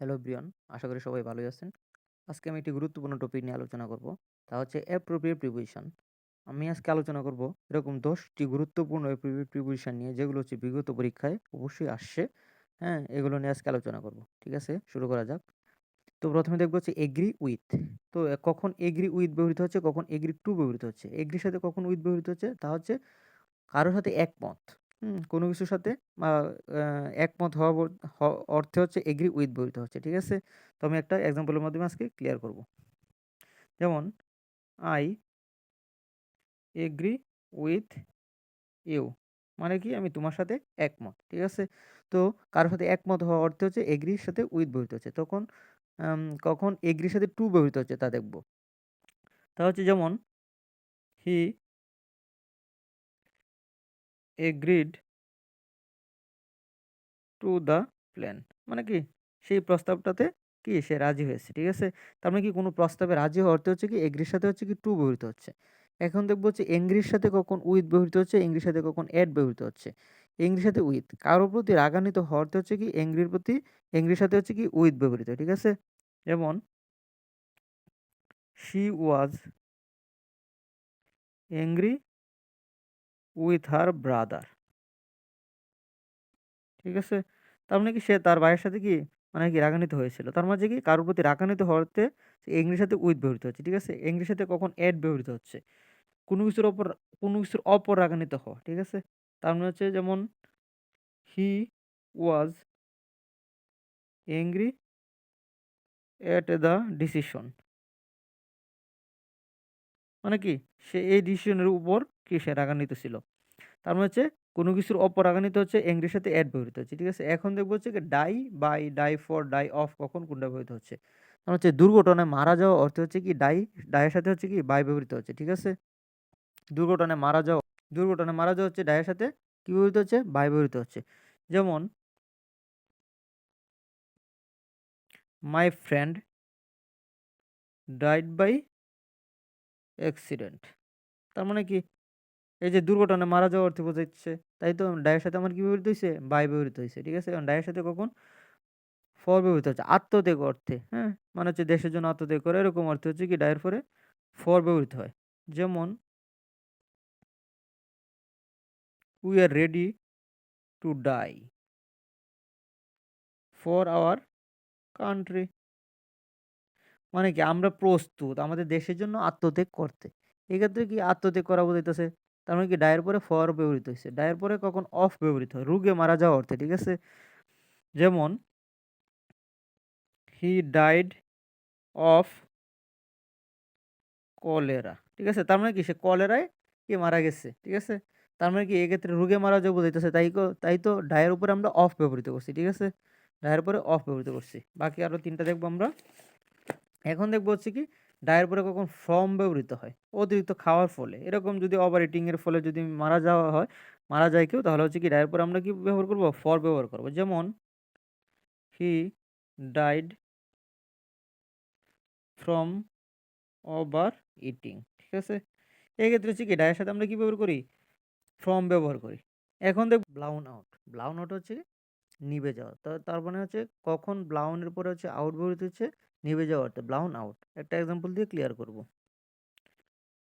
Hello Brian আশা করি সবাই ভালোই আছেন। আজকে আমি একটি গুরুত্বপূর্ণ টপিক নিয়ে আলোচনা করব। তা হচ্ছে অ্যাপ্রোপ্রিয়েট প্রিপোজিশন আমি আজকে আলোচনা করব এরকম দশটি গুরুত্বপূর্ণ অ্যাপ্রোপ্রিয়েট প্রিপোজিশন নিয়ে, যেগুলো হচ্ছে বিগত পরীক্ষায় অবশ্যই আসছে। হ্যাঁ এগুলো নিয়ে আজকে আলোচনা করব। ঠিক আছে? শুরু করা যাক। তো প্রথমে দেখব হচ্ছে এগ্রি উইথ তো কখন এগ্রি উইথ ব্যবহৃত হচ্ছে, কখন এগ্রি টু ব্যবহৃত হচ্ছে। এগ্রির সাথে কখন উইথ ব্যবহৃত হচ্ছে, তা হচ্ছে কারোর সাথে একমত। হুম, কোনো কিছুর সাথে বা একমত হওয়া বল অর্থে হচ্ছে এগ্রি উইথ ব্যবহৃত হচ্ছে, ঠিক আছে? তো আমি একটা এক্সাম্পলের মাধ্যমে আজকে ক্লিয়ার করব। যেমন আই এগ্রি উইথ ইউ মানে কি? আমি তোমার সাথে একমত, ঠিক আছে? তো কারোর সাথে একমত হওয়া অর্থে হচ্ছে এগ্রির সাথে উইথ ব্যবহৃত হচ্ছে। তখন কখন এগ্রির সাথে টু ব্যবহৃত হচ্ছে তা দেখব। তা হচ্ছে যেমন he agreed to the plan মানে কি? সেই প্রস্তাবটাতে কি সে রাজি হয়েছে, ঠিক আছে? তার মানে কি কোনো প্রস্তাবে রাজি হওয়ার হচ্ছে কি এগ্রির সাথে হচ্ছে কি টু ব্যবহৃত হচ্ছে। এখন দেখব হচ্ছে এংরির সাথে কখন উইথ ব্যবহৃত হচ্ছে এংরির সাথে কখন অ্যাড ব্যবহৃত হচ্ছে। এংরির সাথে উইথ কারও প্রতি রাগান্বিত হওয়ার হচ্ছে কি এংরির প্রতি এংরির সাথে হচ্ছে কি উইথ ব্যবহৃত, ঠিক আছে? যেমন she was angry with her brother. ঠিক আছে? তার মানে কি সে তার ভাইয়ের সাথে কি মানে কি রাগান্বিত হয়েছিল? তার মাঝে কি কারোর প্রতি রাগান্বিত হওয়াতে ইংলিশ সাথে উইথ ব্যবহৃত হচ্ছে, ঠিক আছে? ইংলিশ সাথে কখন অ্যাড ব্যবহৃত হচ্ছে। কোনো কিছুর ওপর, কোনো কিছুর অপর রাগান্বিত হওয়া, ঠিক আছে? তার মানে হচ্ছে যেমন he was angry at the decision. মানে কি? সে এই ডিসিশনের উপর কি সে রাগান্বিত ছিল? তার মানে হচ্ছে কোনো কিছুর অপর রাগান্বিত হচ্ছে এংরির সাথে অ্যাড ব্যবহৃত হচ্ছে, ঠিক আছে? এখন দেখব হচ্ছে কি die by die for die of কখন কোনটা ব্যবহৃত হচ্ছে? তার হচ্ছে দুর্ঘটনায় মারা যাওয়া অর্থ হচ্ছে কি ডাই ডায়ের সাথে হচ্ছে কি বাই ব্যবহৃত হচ্ছে, ঠিক আছে? দুর্ঘটনায় মারা যাওয়া, দুর্ঘটনায় মারা যাওয়া হচ্ছে ডায়ের সাথে কি ব্যবহৃত হচ্ছে? বাই ব্যবহৃত হচ্ছে। যেমন my friend died by accident তার মানে কি এই যে দুর্ঘটনায় মারা যাওয়া অর্থে বোঝাচ্ছে, তাই তো ডায়ের সাথে আমার কি ব্যবহৃত হয়েছে? বাই ব্যবহৃত হয়েছে, ঠিক আছে? ডায়ের সাথে কখন? ফর ব্যবহৃত হচ্ছে, আত্মত্যাগ অর্থে হ্যাঁ? মানে হচ্ছে দেশের জন্য আত্মত্যাগ করে, এরকম অর্থে হচ্ছে কি ডায়ের পরে ফর ব্যবহৃত হয়। যেমন we are ready to die for our country মানে কি, আমরা প্রস্তুত, আমাদের দেশের জন্য আত্মত্যাগ করতে। এক্ষেত্রে কি আত্মত্যাগ করা বোঝাইতেছে? তার মানে কি ডায়ের পরে ফর ব্যবহৃত হয়েছে ডায়ের পরে কখন অফ ব্যবহৃত হয়, রুগে মারা যাওয়া অর্থে, ঠিক আছে? যেমন, হি ডাইড অফ কলেরা, ঠিক আছে? তার মানে কি সে কলেরায় কি মারা গেছে, ঠিক আছে? তার মানে কি এক্ষেত্রে রোগে মারা যাওয়া বোঝাইতেছে, তাই তাই তো ডায়ের উপরে আমরা অফ ব্যবহৃত করছি, ঠিক আছে? ডায়ের উপরে অফ ব্যবহৃত করছি। বাকি আরও তিনটা দেখব আমরা। এখন দেখব হচ্ছে কি ডায়ের পরে কখন ফর্ম ব্যবহৃত হয়, অতিরিক্ত খাওয়ার ফলে। এরকম যদি ওভার এর ফলে যদি মারা যাওয়া হয়, মারা যায় কেউ, তাহলে হচ্ছে কি ডায়ের পরে আমরা কি ব্যবহার করব? ফর ব্যবহার করব। যেমন he died from overeating ঠিক আছে? এক্ষেত্রে হচ্ছে কি ডায়ের সাথে আমরা কি ব্যবহার করি? ফ্রম ব্যবহার করি। এখন দেখ ব্লাউন আউট ব্লাউন আউট হচ্ছে নিভে যাওয়া। তো, তার মানে হচ্ছে কখন ব্লাউনের পরে হচ্ছে আউট ব্যবহৃত হচ্ছে নিভে যাওয়া অর্থে ব্লাউন আউট একটা এক্সাম্পল দিয়ে ক্লিয়ার করব।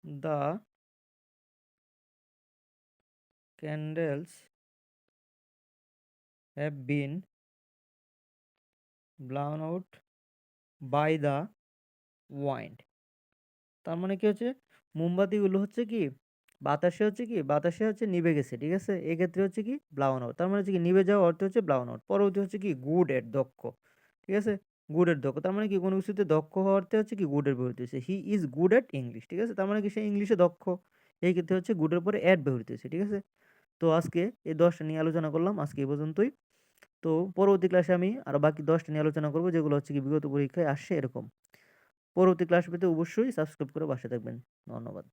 The candles have been blown out by the wind তার মানে কি হচ্ছে? মোমবাতিগুলো হচ্ছে কি বাতাসে হচ্ছে কি, বাতাসে হচ্ছে নিভে গেছে, ঠিক আছে? এক্ষেত্রে হচ্ছে কি ব্লাউন আউট তার মানে হচ্ছে কি, নিভে যাওয়া অর্থ হচ্ছে ব্লাউন আউট পরবর্তী হচ্ছে কি গুড এর দক্ষ, ঠিক আছে? গুডের দক্ষ। তার মানে কি, কোনো কিছুতে দক্ষ হওয়ার অর্থে হচ্ছে কি গুডের ব্যবহৃত হয়েছে he is good at English ঠিক আছে? তার মানে কি, সে ইংলিশে দক্ষ। এই ক্ষেত্রে হচ্ছে গুডের পরে অ্যাড ব্যবহৃত হয়েছে ঠিক আছে? তো আজকে এই দশটা নিয়ে আলোচনা করলাম, আজকে এই পর্যন্তই। তো পরবর্তী ক্লাসে আমি আরও বাকি দশটা নিয়ে আলোচনা করব, যেগুলো হচ্ছে কি, বিগত পরীক্ষায় আসছে এরকম। পরবর্তী ক্লাস পেতে অবশ্যই সাবস্ক্রাইব করে বাসে থাকবেন। ধন্যবাদ।